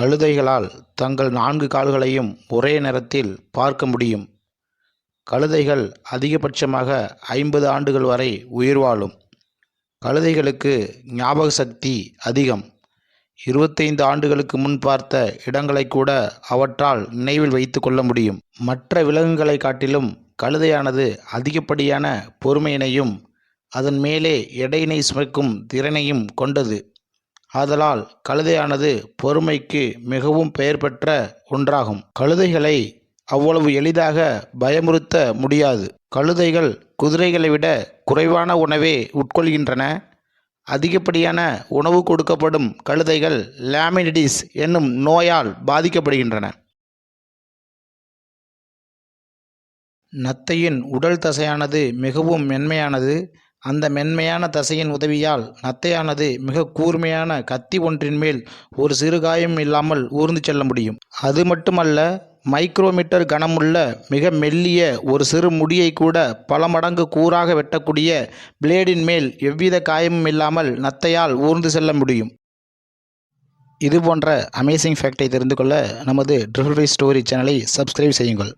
கழுதைகளால் தங்கள் நான்கு கால்களையும் ஒரே நேரத்தில் பார்க்க முடியும். கழுதைகள் அதிகபட்சமாக ஐம்பது ஆண்டுகள் வரை உயிர் வாழும். கழுதைகளுக்கு ஞாபக சக்தி அதிகம். இருபத்தைந்து ஆண்டுகளுக்கு முன் பார்த்த இடங்களை கூட அவற்றால் நினைவில் வைத்து கொள்ள முடியும். மற்ற விலங்குகளை காட்டிலும் கழுதையானது அதிகப்படியான பொறுமையினையும் அதன் மேலே எடையினை சுமக்கும் திறனையும் கொண்டது. ஆதலால் கழுதையானது பொறுமைக்கு மிகவும் பெயர் பெற்ற ஒன்றாகும். கழுதைகளை அவ்வளவு எளிதாக பயமுறுத்த முடியாது. கழுதைகள் குதிரைகளை விட குறைவான உணவே உட்கொள்கின்றன. அதிகப்படியான உணவு கொடுக்கப்படும் கழுதைகள் லேமினிடிஸ் என்னும் நோயால் பாதிக்கப்படுகின்றன. நத்தையின் உடல் தசையானது மிகவும் மென்மையானது. அந்த மென்மையான தசையின் உதவியால் நத்தையானது மிக கூர்மையான கத்தி ஒன்றின் மேல் ஒரு சிறு காயம் இல்லாமல் ஊர்ந்து செல்ல முடியும். அது மட்டுமல்ல மைக்ரோமீட்டர் கனமுள்ள மிக மெல்லிய ஒரு சிறு முடியை கூட பல மடங்கு கூறாக வெட்டக்கூடிய பிளேடின் மேல் எவ்வித காயமும் இல்லாமல் நத்தையால் ஊர்ந்து செல்ல முடியும். இது போன்ற அமேசிங் ஃபேக்டை தெரிந்து கொள்ள நமது ட்ரிபிள் ஸ்டோரி சேனலை சப்ஸ்கிரைப் செய்யுங்கள்.